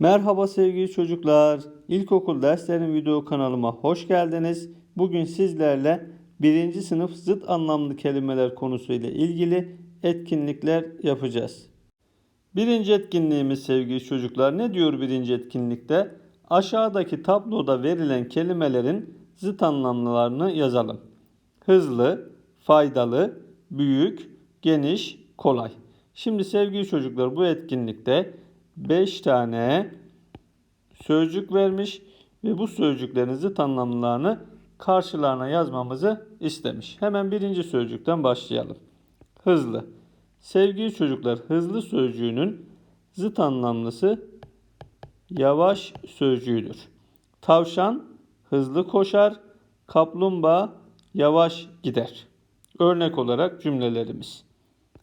Merhaba sevgili çocuklar. İlkokul derslerin video kanalıma hoş geldiniz. Bugün sizlerle birinci sınıf zıt anlamlı kelimeler konusuyla ilgili etkinlikler yapacağız. Birinci etkinliğimiz sevgili çocuklar ne diyor birinci etkinlikte? Aşağıdaki tabloda verilen kelimelerin zıt anlamlarını yazalım. Hızlı, faydalı, büyük, geniş, kolay. Şimdi sevgili çocuklar bu etkinlikte 5 tane sözcük vermiş ve bu sözcüklerin zıt anlamlarını karşılarına yazmamızı istemiş. Hemen birinci sözcükten başlayalım. Hızlı. Sevgili çocuklar hızlı sözcüğünün zıt anlamlısı yavaş sözcüğüdür. Tavşan hızlı koşar, kaplumbağa yavaş gider. Örnek olarak cümlelerimiz.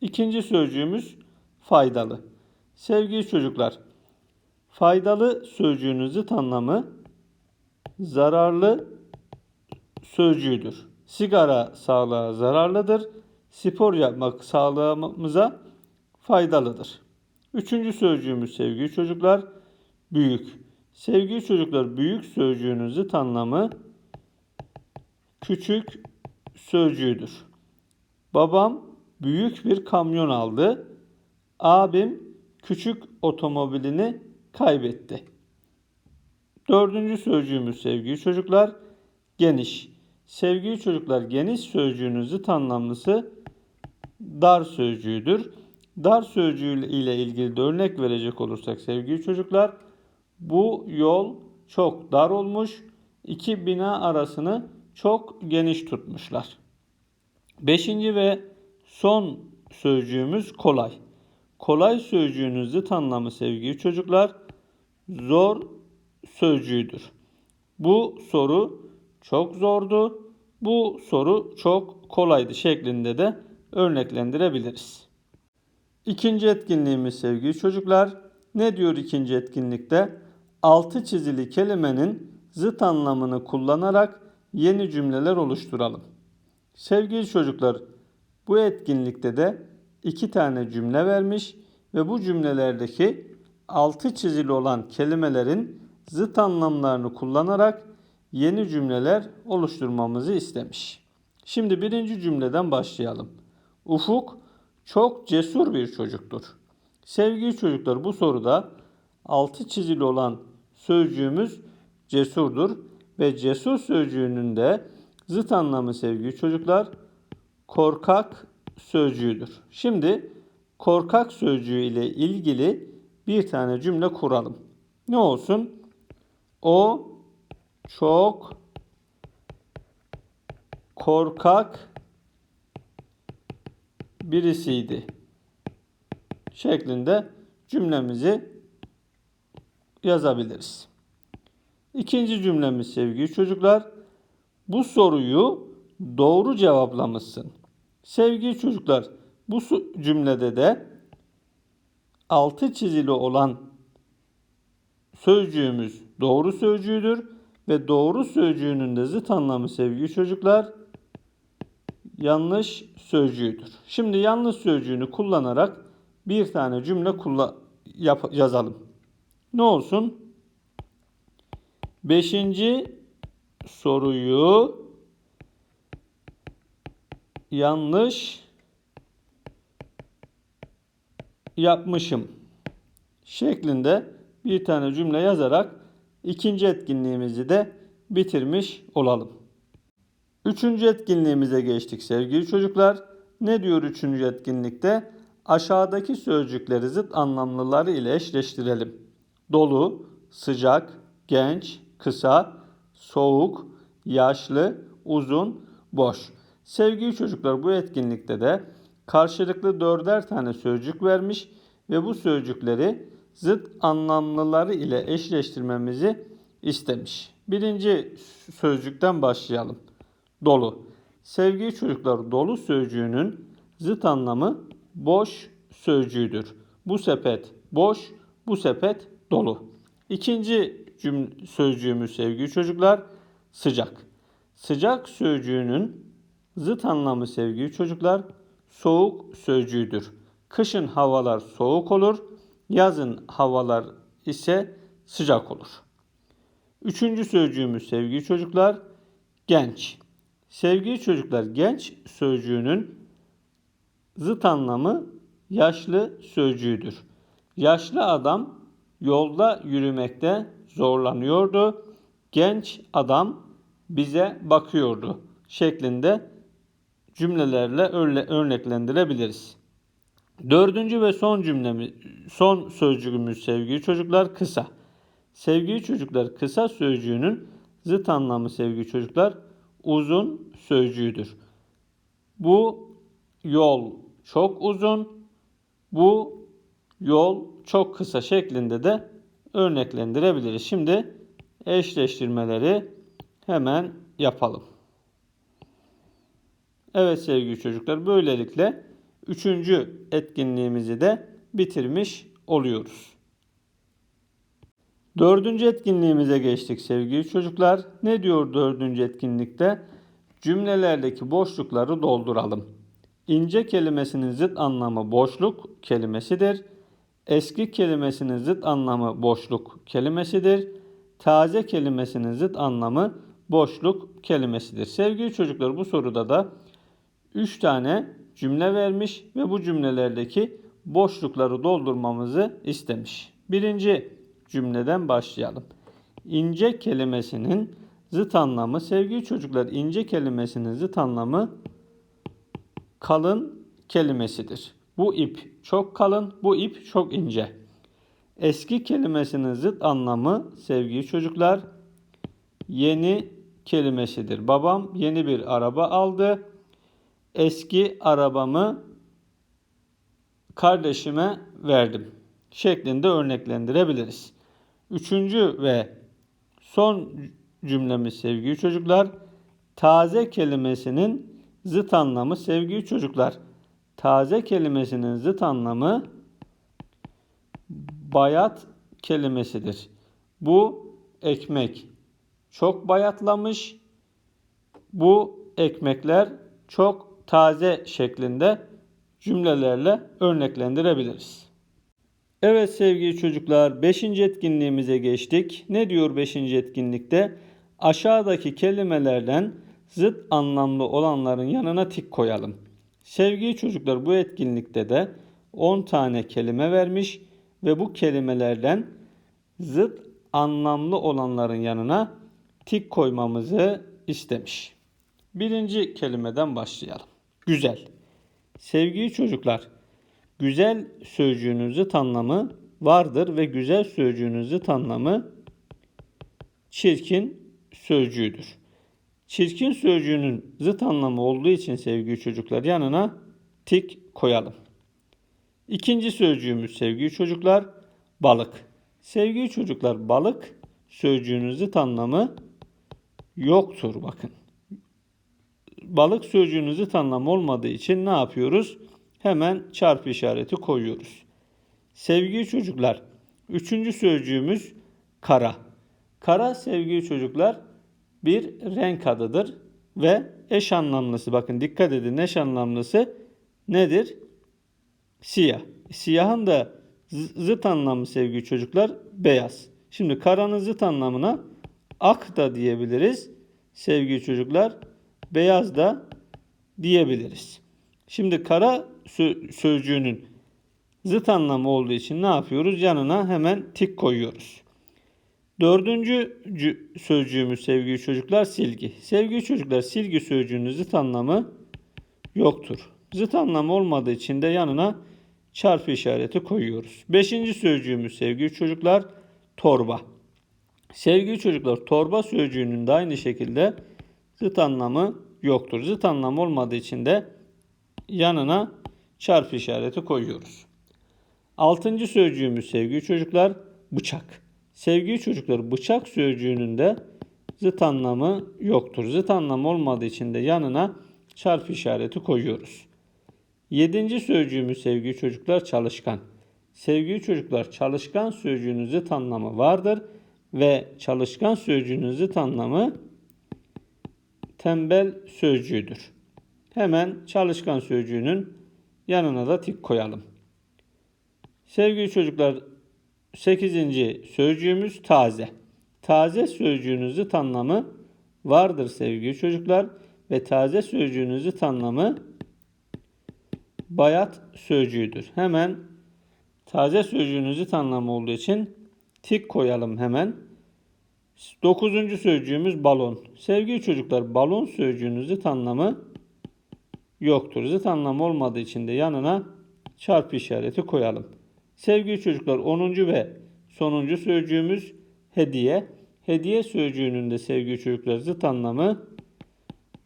İkinci sözcüğümüz faydalı. Sevgili çocuklar, faydalı sözcüğünün zıt anlamı zararlı sözcüğüdür. Sigara sağlığa zararlıdır. Spor yapmak sağlığımıza faydalıdır. Üçüncü sözcüğümüz sevgili çocuklar, büyük. Sevgili çocuklar, büyük sözcüğünün zıt anlamı küçük sözcüğüdür. Babam büyük bir kamyon aldı. Abim küçük otomobilini kaybetti. Dördüncü sözcüğümüz sevgili çocuklar geniş. Sevgili çocuklar geniş sözcüğünün zıt anlamlısı dar sözcüğüdür. Dar sözcüğü ile ilgili de örnek verecek olursak sevgili çocuklar bu yol çok dar olmuş. iki bina arasını çok geniş tutmuşlar. Beşinci ve son sözcüğümüz kolay. Kolay sözcüğünün zıt anlamı sevgili çocuklar zor sözcüğüdür. Bu soru çok zordu. Bu soru çok kolaydı şeklinde de örneklendirebiliriz. İkinci etkinliğimiz sevgili çocuklar. Ne diyor ikinci etkinlikte? Altı çizili kelimenin zıt anlamını kullanarak yeni cümleler oluşturalım. Sevgili çocuklar, bu etkinlikte de iki tane cümle vermiş ve bu cümlelerdeki altı çizili olan kelimelerin zıt anlamlarını kullanarak yeni cümleler oluşturmamızı istemiş. Şimdi birinci cümleden başlayalım. Ufuk çok cesur bir çocuktur. Sevgili çocuklar bu soruda altı çizili olan sözcüğümüz cesurdur ve cesur sözcüğünün de zıt anlamı sevgili çocuklar korkak sözcüğüdür. Şimdi korkak sözcüğü ile ilgili bir tane cümle kuralım. Ne olsun? O çok korkak birisiydi. Şeklinde cümlemizi yazabiliriz. İkinci cümlemiz sevgili çocuklar. Bu soruyu doğru cevaplamışsın. Sevgili çocuklar, bu cümlede de altı çizili olan sözcüğümüz doğru sözcüğüdür ve doğru sözcüğünün de zıt anlamı sevgili çocuklar yanlış sözcüğüdür. Şimdi yanlış sözcüğünü kullanarak bir tane cümle kullan yap yazalım. Ne olsun? Beşinci soruyu yanlış yapmışım şeklinde bir tane cümle yazarak ikinci etkinliğimizi de bitirmiş olalım. Üçüncü etkinliğimize geçtik sevgili çocuklar. Ne diyor üçüncü etkinlikte? Aşağıdaki sözcükleri zıt anlamlıları ile eşleştirelim. Dolu, sıcak, genç, kısa, soğuk, yaşlı, uzun, boş. Sevgili çocuklar bu etkinlikte de karşılıklı dörder tane sözcük vermiş ve bu sözcükleri zıt anlamlıları ile eşleştirmemizi istemiş. Birinci sözcükten başlayalım. Dolu. Sevgili çocuklar dolu sözcüğünün zıt anlamı boş sözcüğüdür. Bu sepet boş, bu sepet dolu. İkinci cümle, sözcüğümüz sevgili çocuklar sıcak. Sıcak sözcüğünün zıt anlamı sevgili çocuklar soğuk sözcüğüdür. Kışın havalar soğuk olur, yazın havalar ise sıcak olur. Üçüncü sözcüğümüz sevgili çocuklar genç. Sevgili çocuklar genç sözcüğünün zıt anlamı yaşlı sözcüğüdür. Yaşlı adam yolda yürümekte zorlanıyordu. Genç adam bize bakıyordu şeklinde cümlelerle örne- örneklendirebiliriz. Dördüncü ve son cümlemiz, son sözcüğümüz sevgili çocuklar kısa. Sevgili çocuklar kısa sözcüğünün zıt anlamı sevgili çocuklar uzun sözcüğüdür. Bu yol çok uzun, bu yol çok kısa şeklinde de örneklendirebiliriz. Şimdi eşleştirmeleri hemen yapalım. Evet sevgili çocuklar böylelikle üçüncü etkinliğimizi de bitirmiş oluyoruz. Dördüncü etkinliğimize geçtik sevgili çocuklar. Ne diyor dördüncü etkinlikte? Cümlelerdeki boşlukları dolduralım. İnce kelimesinin zıt anlamı boşluk kelimesidir. Eski kelimesinin zıt anlamı boşluk kelimesidir. Taze kelimesinin zıt anlamı boşluk kelimesidir. Sevgili çocuklar bu soruda da 3 tane cümle vermiş ve bu cümlelerdeki boşlukları doldurmamızı istemiş. Birinci cümleden başlayalım. İnce kelimesinin zıt anlamı sevgili çocuklar ince kelimesinin zıt anlamı kalın kelimesidir. Bu ip çok kalın, bu ip çok ince. Eski kelimesinin zıt anlamı sevgili çocuklar yeni kelimesidir. Babam yeni bir araba aldı. Eski arabamı kardeşime verdim şeklinde örneklendirebiliriz. Üçüncü ve son cümlemiz sevgili çocuklar taze kelimesinin zıt anlamı sevgili çocuklar. Taze kelimesinin zıt anlamı bayat kelimesidir. Bu ekmek çok bayatlamış. Bu ekmekler çok taze şeklinde cümlelerle örneklendirebiliriz. Evet sevgili çocuklar 5. etkinliğimize geçtik. Ne diyor 5. etkinlikte? Aşağıdaki kelimelerden zıt anlamlı olanların yanına tik koyalım. Sevgili çocuklar bu etkinlikte de 10 tane kelime vermiş ve bu kelimelerden zıt anlamlı olanların yanına tik koymamızı istemiş. Birinci kelimeden başlayalım. Güzel. Sevgili çocuklar, güzel sözcüğünün zıt anlamı vardır ve güzel sözcüğünün zıt anlamı çirkin sözcüğüdür. Çirkin sözcüğünün zıt anlamı olduğu için sevgili çocuklar yanına tik koyalım. İkinci sözcüğümüz sevgili çocuklar balık. Sevgili çocuklar balık sözcüğünün zıt anlamı yoktur bakın. Balık sözcüğünün zıt olmadığı için ne yapıyoruz? Hemen çarpı işareti koyuyoruz. Sevgili çocuklar, üçüncü sözcüğümüz kara. Kara sevgili çocuklar bir renk adıdır ve eş anlamlısı bakın dikkat edin eş anlamlısı nedir? Siyah. Siyahın da zıt anlamı sevgili çocuklar beyaz. Şimdi karanın zıt anlamına ak da diyebiliriz sevgili çocuklar. Beyaz da diyebiliriz. Şimdi kara sözcüğünün zıt anlamı olduğu için ne yapıyoruz? Yanına hemen tik koyuyoruz. Dördüncü sözcüğümüz sevgili çocuklar silgi. Sevgili çocuklar silgi sözcüğünün zıt anlamı yoktur. Zıt anlamı olmadığı için de yanına çarpı işareti koyuyoruz. Beşinci sözcüğümüz sevgili çocuklar torba. Sevgili çocuklar torba sözcüğünün de aynı şekilde zıt anlamı yoktur. Zıt anlamı olmadığı için de yanına çarpı işareti koyuyoruz. Altıncı sözcüğümüz sevgili çocuklar bıçak. Sevgili çocuklar bıçak sözcüğünün de zıt anlamı yoktur. Zıt anlamı olmadığı için de yanına çarpı işareti koyuyoruz. Yedinci sözcüğümüz sevgili çocuklar çalışkan. Sevgili çocuklar çalışkan sözcüğünün zıt anlamı vardır ve çalışkan sözcüğünün zıt anlamı tembel sözcüğüdür. Hemen çalışkan sözcüğünün yanına da tik koyalım. Sevgili çocuklar Sekizinci sözcüğümüz taze. Taze sözcüğünün zıt vardır sevgili çocuklar ve taze sözcüğünün zıt bayat sözcüğüdür. Hemen taze sözcüğünün zıt olduğu için tik koyalım hemen. Dokuzuncu sözcüğümüz balon. Sevgili çocuklar balon sözcüğünün zıt anlamı yoktur. Zıt anlamı olmadığı için de yanına çarpı işareti koyalım. Sevgili çocuklar 10. ve sonuncu sözcüğümüz hediye. Hediye sözcüğünün de sevgili çocuklar zıt anlamı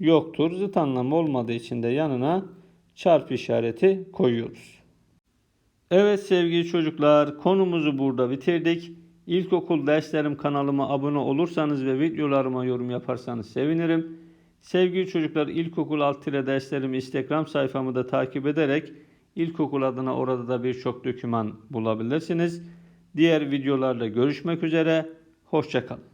yoktur. Zıt anlamı olmadığı için de yanına çarpı işareti koyuyoruz. Evet sevgili çocuklar konumuzu burada bitirdik. İlkokul derslerim kanalıma abone olursanız ve videolarıma yorum yaparsanız sevinirim. Sevgili çocuklar ilkokul alt tire derslerimi Instagram sayfamı da takip ederek ilkokul adına orada da birçok doküman bulabilirsiniz. Diğer videolarda görüşmek üzere. Hoşçakalın.